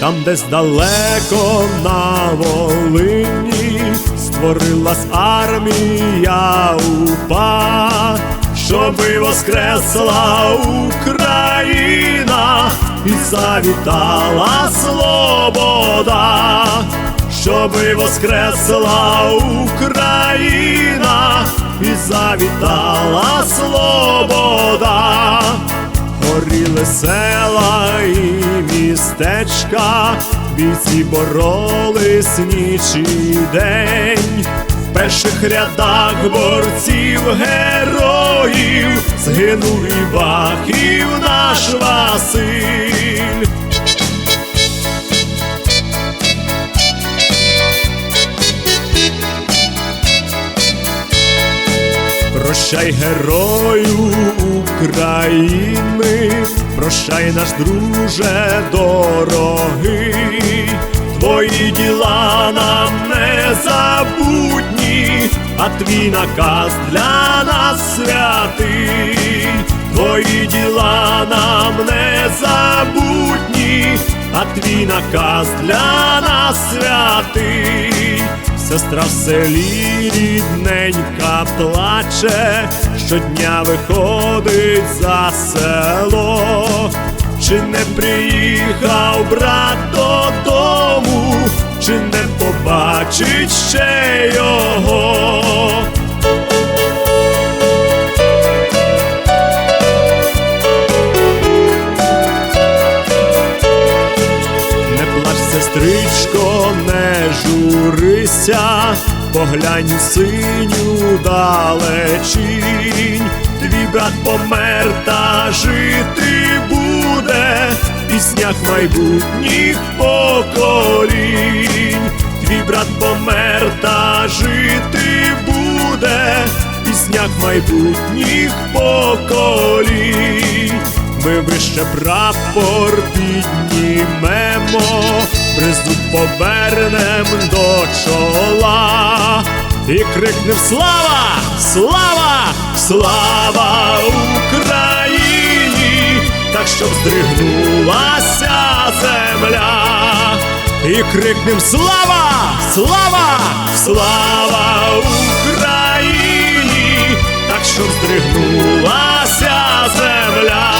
там десь далеко на Волині створилась армія упа, щоби воскресла Україна і завітала свобода, щоби воскресла Україна і завітала свобода. Горіли села і містечка, бійці боролись ніч і день. В перших рядах борців героїв згинув і бахів наш Василь. Прощай, герою України, прощай, наш друже дорогий, твої діла нам не забутні, а твій наказ для нас святий, твої діла нам не забутні, а твій наказ для нас святий. Сестра в селі рідненька плаче, щодня виходить за село, чи не приїхав брат додому, чи не побачить ще його. Не плач, сестричко, не журися, поглянь у синю далечінь, твій брат помер та жити піснях майбутніх поколінь, твій брат помер та жити буде, в піснях майбутніх поколінь. Ми вище прапор піднімемо, призуб повернем до чола і крикнем Слава! Слава! Слава щоб здригнулася земля. І крикнем Слава! Слава! Слава Україні! Так щоб здригнулася земля.